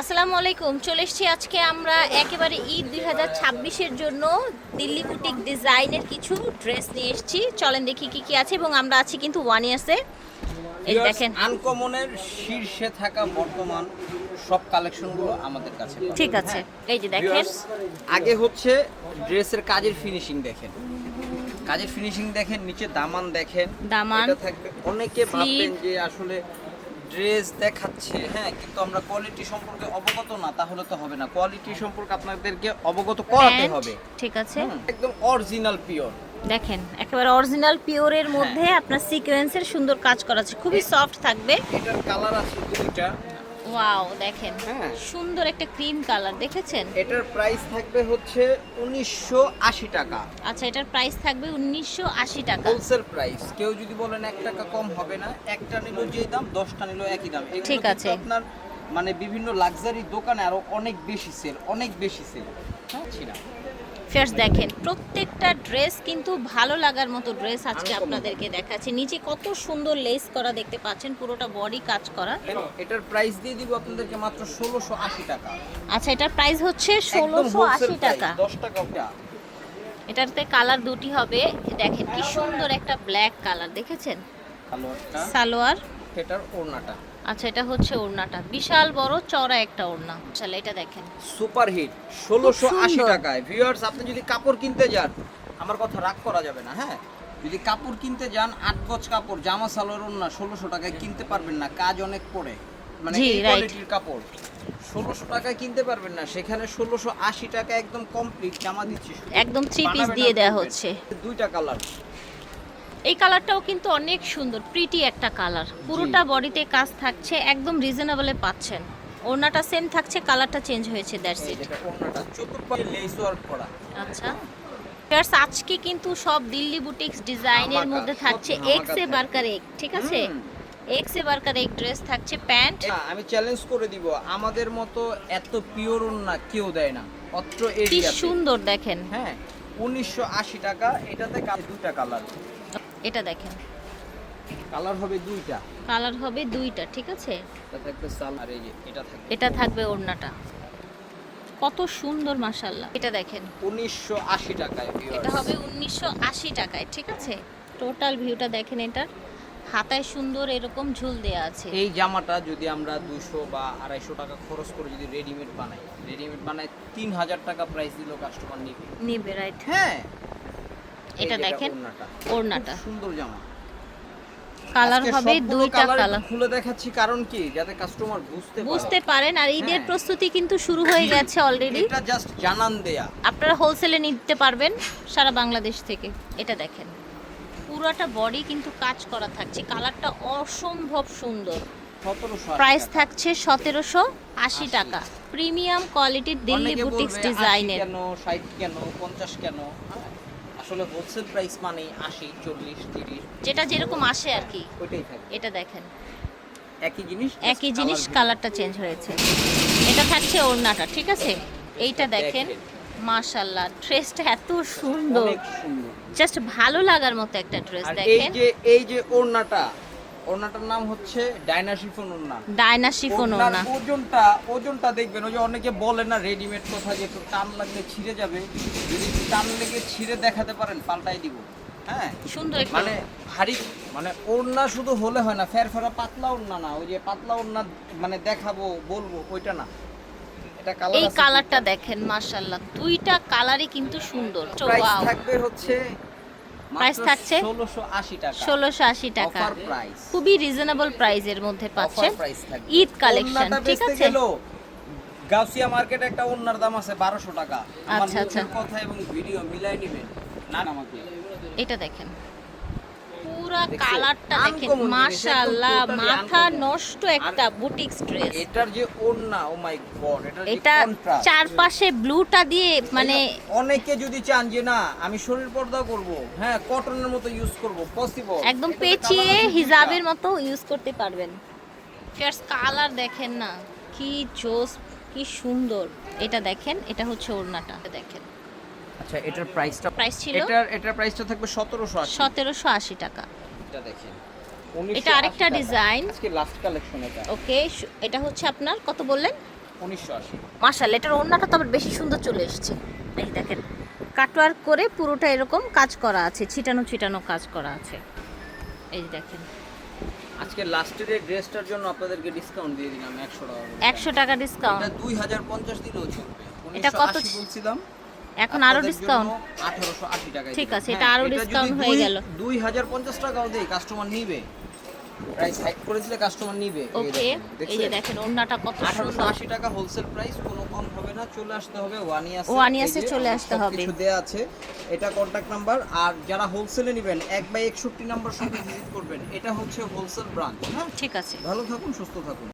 আসসালামু আলাইকুম চলে এসেছি আজকে আমরা একেবারে ঈদ দুই হাজার ছাব্বিশের জন্য দিল্লি বুটিক ডিজাইনের কিছু ড্রেস নিয়ে এসেছি। চলেন দেখি কি কি আছে এবং আমরা আছি কিন্তু ওয়ান ইয়ার্সে এই দেখেন। আনকমনের শীর্ষে থাকা বর্তমান সব কালেকশনগুলো আমাদের কাছে ঠিক আছে। এই যে দেখেন। আগে হচ্ছে ড্রেসের কাজের ফিনিশিং দেখেন। কাজের ফিনিশিং দেখেন নিচে দামান দেখেন। দামান, থাকবে অনেকে। ভাববেন যে আসলে ড্রেস দেখাচ্ছে হ্যাঁ কিন্তু আমরা কোয়ালিটি সম্পর্কে অবগত না তাহলে তো হবে না। কোয়ালিটি সম্পর্কে আপনাদেরকে অবগত করাতে হবে। ঠিক আছে। একদম অরিজিনাল পিওর দেখেন একেবারে অরিজিনাল পিওরের মধ্যে আপনার সিকোয়েন্সের সুন্দর কাজ করা আছে। খুবই সফট থাকবে। এটার কালার আছে দুইটা। ওয়াও দেখেন। হ্যাঁ। সুন্দর একটা ক্রিম কালার দেখেছেন? এটার প্রাইস থাকবে হচ্ছে উনিশশো আশি টাকা। আচ্ছা এটার প্রাইস থাকবে উনিশশো আশি টাকা। হোলসেল প্রাইস কেউ যদি বলেন এক টাকা কম হবে না একটা নিল যে দাম দশটা নিল একই দাম। ঠিক আছে। আপনার মানে বিভিন্ন লাক্সারি দোকানে আরও অনেক বেশি সেল অনেক বেশি সেল হ্যাঁ ফার্স্ট দেখেন প্রত্যেকটা ড্রেস কিন্তু ভালো লাগার মতো ড্রেস আজকে আপনাদেরকে দেখাচ্ছি। নিচে কত সুন্দর লেস করা দেখতে পাচ্ছেন পুরোটা বডি কাজ করা। এটার প্রাইস দিয়ে দিব আপনাদেরকে মাত্র ষোলোশো আশি টাকা। আচ্ছা এটার প্রাইস হচ্ছে একদম ষোলোশো হোলসেল আশি টাকা। দশ টাকা ওটা। এটাতে কালার দুটি হবে। দেখেন কি সুন্দর একটা ব্ল্যাক কালার দেখেছেন? একটা সালোয়ার। এটার ওড়নাটা। আচ্ছা এটা হচ্ছে ওড়নাটা। বিশাল বড় চড়া একটা ওড়না। চলে এটা দেখেন। সুপার হিট ষোলোশো আশি। টাকায়। ভিউয়ার্স আপনি যদি কাপড় কিনতে যান আমার কথা রাগ করা যাবে না হ্যাঁ? যদি কাপড় কিনতে যান আট গজ কাপড় জামা সালোয়ার ওড়না ষোলোশো টাকায় কিনতে পারবেন না কাজ অনেক পড়ে। মানে কোয়ালিটির কাপড়। ষোলোশো টাকায় কিনতে পারবেন না সেখানে ষোলোশো আশি টাকা একদম কমপ্লিট জামা দিচ্ছি একদম থ্রি পিস দিয়ে দেওয়া। হচ্ছে। দুইটা কালার এই কালারটাও কিন্তু অনেক সুন্দর প্রিটি একটা কালার। পুরোটা বডিতে কাজ থাকছে একদম রিজনেবলে পাচ্ছেন। ওড়নাটা সেম থাকছে কালারটা চেঞ্জ হয়েছে দ্যাটস ইট আচ্ছা। Friends, আজকে কিন্তু সব দিল্লি বুটিক্স ডিজাইনের মধ্যে থাকছে এক্স এ। বার্কার এক ঠিক আছে? এক্স এ বার্কার এক ড্রেস থাকছে প্যান্ট আমি চ্যালেঞ্জ করে দিব আমাদের মতো এত পিওর না কেউ দেয় না। অত্র কি এরিয়াতে সুন্দর দেখেন। হ্যাঁ উনিশশো আশি টাকা এটাতে দুইটা কালার এটা দেখেন। কালার হবে দুইটা। কালার হবে দুইটা ঠিক আছে? এটা থাকবে সাল আর এই যে এটা থাকবে। এটা থাকবে ওড়নাটা। কত সুন্দর মাশাল্লাহ এটা দেখেন। উনিশশো আশি টাকায় viewers। এটা হবে উনিশশো আশি টাকায় ঠিক আছে? টোটাল ভিউটা দেখেন এটার। হাতায় সুন্দর এরকম ঝুল দেয়া আছে। এই জামাটা যদি আমরা দুশো বা আড়াইশো টাকা খরচ করে যদি রেডিমেড বানাই রেডিমেড বানাই তিন হাজার টাকা প্রাইস দিলেও কাস্টমার নিবে। নিবে রাইট হ্যাঁ। এটা দেখেন ওড়নাটা। সুন্দর জামা। কালার হবে দুইটা কালার খুলে দেখাচ্ছি কারণ কি? যাতে কাস্টমার বুঝতে পারে। বুঝতে পারেন আর ঈদের হ্যাঁ। প্রস্তুতি কিন্তু শুরু হয়ে গেছে অলরেডি এটা জাস্ট জানান দেয়া। আপনারা হোলসেলে নিতে পারবেন সারা বাংলাদেশ থেকে। এটা দেখেন। পুরোটা বডি কিন্তু কাজ করা থাকছে। কালারটা অসম্ভব সুন্দর। প্রাইস থাকছে সতেরোশো আশি টাকা। প্রিমিয়াম কোয়ালিটির দিল্লি বুটিক্স ডিজাইনের কেন ষাট কেন পঞ্চাশ কেন? হ্যাঁ, আসলে হোলসেল প্রাইস মানে আশি চল্লিশ তিরিশ। যেটা যেরকম আসে আর কি। ওইটাই থাকে। এটা দেখেন। একই জিনিস একই জিনিস কালারটা চেঞ্জ হয়েছে। এটা থাকছে ওড়নাটা ঠিক আছে? এইটা দেখেন। মাশাল্লাহ ড্রেসটা এত সুন্দর। জাস্ট ভালো লাগার মতো একটা ড্রেস দেখেন এই যে এই যে ওড়নাটা ওড়নাটার নাম হচ্ছে ডাইনাশিফন ওড়না ডায়না শিফন ওড়নার ওজনটা ওজনটা দেখবেন ওই যে অনেকে বলে না রেডিমেড কথা যে একটু টান লাগলে ছিঁড়ে যাবে। যদি টান লেগে ছিঁড়ে দেখাতে পারেন পাল্টাই দিব। হ্যাঁ? সুন্দর মানে ভারী মানে ওড়না শুধু হলে হয় না ফের ফেরা পাতলা ওড়না না ওই যে পাতলা ওড়না মানে দেখাবো বলব ওইটা না। এই কালারটা দেখেন মাশাল্লাহ দুইটা কালারই কিন্তু সুন্দর। থাকবে হচ্ছে Price থাকছে? 1680 টাকা। ষোলোশো আশি টাকা। অফার প্রাইস খুবই রিজনেবল প্রাইসের মধ্যে পাচ্ছেন ঈদ কালেকশন ঠিক আছে? গাউসিয়া মার্কেটে একটা ওন্নার দাম আছে 1200 টাকা। আচ্ছা, আচ্ছা। কথা এবং ভিডিও মিলাই নেবেন। না আমাকে। এটা দেখেন। পুরা? কালারটা দেখেন মাশাআল্লাহ মাথা নষ্ট একটা বুটিক্স ড্রেস এটার যে ওড়না ও মাই গড এটা চারপাশে ব্লুটা দিয়ে মানে অনেকে যদি চান যে না আমি শরীর পর্দা করব হ্যাঁ কটনের মতো ইউজ করব পসিবল একদম পেঁচিয়ে হিজাবের মতো ইউজ করতে পারবেন। ফার্স্ট কালার দেখেন না কি জোস কি সুন্দর। এটা দেখেন এটা হচ্ছে ওড়নাটা দেখেন। আচ্ছা এটার প্রাইসটা প্রাইস ছিল? এটার এটার প্রাইসটা থাকবে 1780 সতেরোশো আশি টাকা। এটা দেখেন এটা আরেকটা ডিজাইন আজকে লাস্ট কালেকশন এটা। ওকে এটা হচ্ছে আপনার কত বললেন? উনিশশো আশি। এটার ওড়নাটা তো আবার বেশি সুন্দর চলে এসেছে। এই দেখেন কাটওয়ার্ক করে পুরোটা এরকম কাজ করা আছে ছিটানো ছিটানো কাজ করা আছে। এই দেখেন। আজকে লাস্টের ড্রেসটার জন্য আপনাদেরকে ডিসকাউন্ট দিয়ে দিলাম একশো টাকা করে। একশো টাকা ডিসকাউন্ট এটা দুই হাজার পঞ্চাশ দিলেও চলবে। এটা কত বলছিলাম। এখন আরও ডিসকাউন্ট আঠারোশো আশি টাকা ঠিক আছে, এটা আরও discount হয়ে গেল। দুই হাজার পঞ্চাশ টাকাও দেই কাস্টমার নিবে। প্রাইস হাইক করেছিলে কাস্টমার নিবে। ওকে এই যে দেখেন ওড়নাটা কত আঠারোশো সুন্দর আশি টাকা হোলসেল প্রাইস কোনো কম হবে না চলে আসতে হবে ওয়ান ইয়ার্স One years এ চলে আসতে হবে। কিছু দেয়া আছে এটা কন্টাক্ট নাম্বার আর যারা হোলসেলে নেবেন এক বাই একষট্টি নাম্বার সঙ্গে ভিজিট করবেন এটা হচ্ছে হোলসেল ব্রাঞ্চ হ্যাঁ? ঠিক আছে। ভালো থাকুন সুস্থ থাকুন।